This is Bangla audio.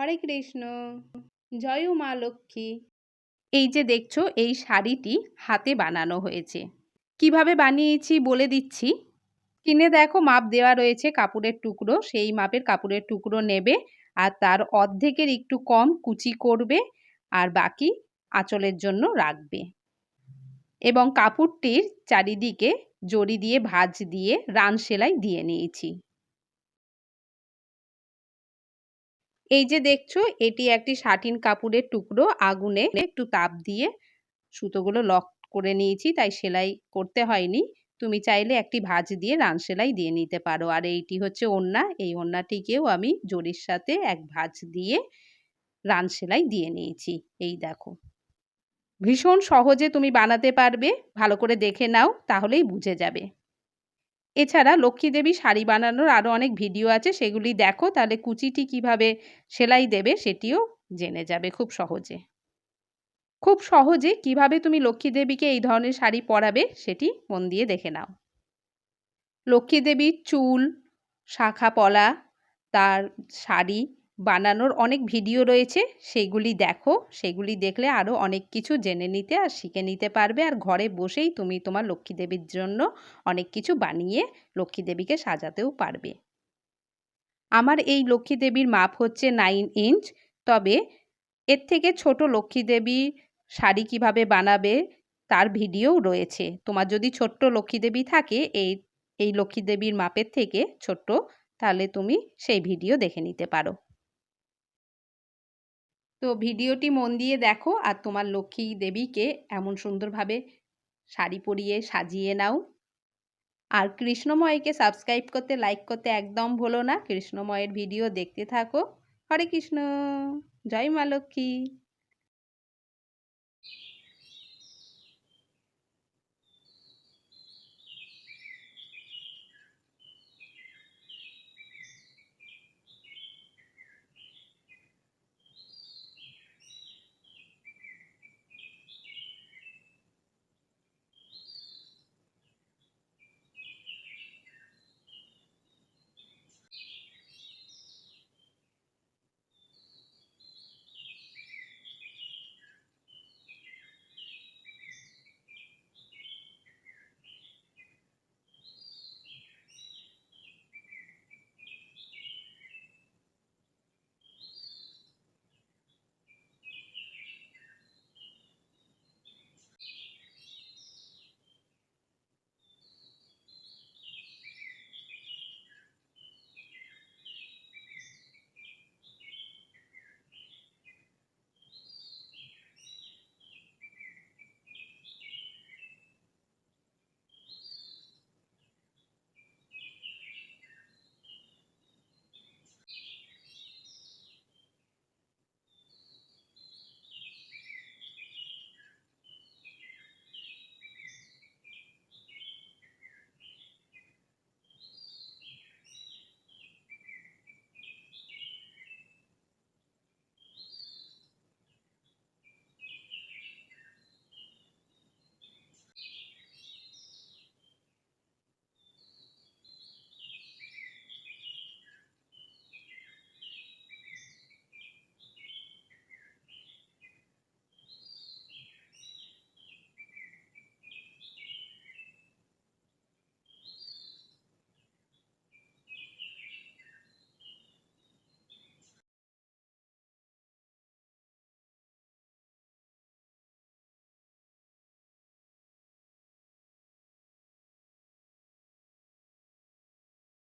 হরে কৃষ্ণ। জয় মা লক্ষ্মী। এই যে দেখছ, এই শাড়িটি হাতে বানানো হয়েছে। কীভাবে বানিয়েছি বলে দিচ্ছি। কিনে দেখো, মাপ দেওয়া রয়েছে কাপড়ের টুকরো, সেই মাপের কাপড়ের টুকরো নেবে আর তার অর্ধেকের একটু কম কুচি করবে আর বাকি আঁচলের জন্য রাখবে। এবং কাপড়টির চারিদিকে জড়ি দিয়ে, ভাঁজ দিয়ে, রান সেলাই দিয়ে নিয়েছি। এই যে দেখছ, এটি একটি শাটিন কাপড়ের টুকরো। আগুনে একটু তাপ দিয়ে সুতোগুলো লক করে নিয়েছি, তাই সেলাই করতে হয়নি। তুমি চাইলে একটি ভাঁজ দিয়ে রান সেলাই দিয়ে নিতে পারো। আর এইটি হচ্ছে ওড়না। এই ওড়নাটিকেও আমি জরির সাথে এক ভাঁজ দিয়ে রান সেলাই দিয়ে নিয়েছি। এই দেখো। ভীষণ সহজে তুমি বানাতে পারবে। ভালো করে দেখে নাও, তাহলেই বুঝে যাবে। এছাড়া লক্ষ্মী দেবী শাড়ি বানানোর আরও অনেক ভিডিও আছে, সেগুলি দেখো, তাহলে কুচিটি কীভাবে সেলাই দেবে সেটিও জেনে যাবে খুব সহজে। খুব সহজে কীভাবে তুমি লক্ষ্মী দেবীকে এই ধরনের শাড়ি পরাবে সেটি মন দিয়ে দেখে নাও। লক্ষ্মী দেবীর চুল, শাখা পলা, তার শাড়ি বানানোর অনেক ভিডিও রয়েছে, সেগুলি দেখো। সেগুলি দেখলে আরও অনেক কিছু জেনে নিতে আর শিখে নিতে পারবে। আর ঘরে বসেই তুমি তোমার লক্ষ্মী দেবীর জন্য অনেক কিছু বানিয়ে লক্ষ্মী দেবীকে সাজাতেও পারবে। আমার এই লক্ষ্মী দেবীর মাপ হচ্ছে নাইন ইঞ্চ তবে এর থেকে ছোট লক্ষ্মী দেবী শাড়ি কীভাবে বানাবে তার ভিডিও রয়েছে। তোমার যদি ছোট্ট লক্ষ্মী দেবী থাকে, এই এই লক্ষ্মী দেবীর মাপের থেকে ছোট্ট, তাহলে তুমি সেই ভিডিও দেখে নিতে পারো। তো ভিডিওটি মন দিয়ে দেখো আর তোমার লক্ষ্মী দেবীকে এমন সুন্দরভাবে শাড়ি পরিয়ে সাজিয়ে নাও। আর কৃষ্ণময়কে সাবস্ক্রাইব করতে লাইক করতে একদম ভুলো না। কৃষ্ণময়ের ভিডিও দেখতে থাকো। হরে কৃষ্ণ। জয় মা লক্ষ্মী।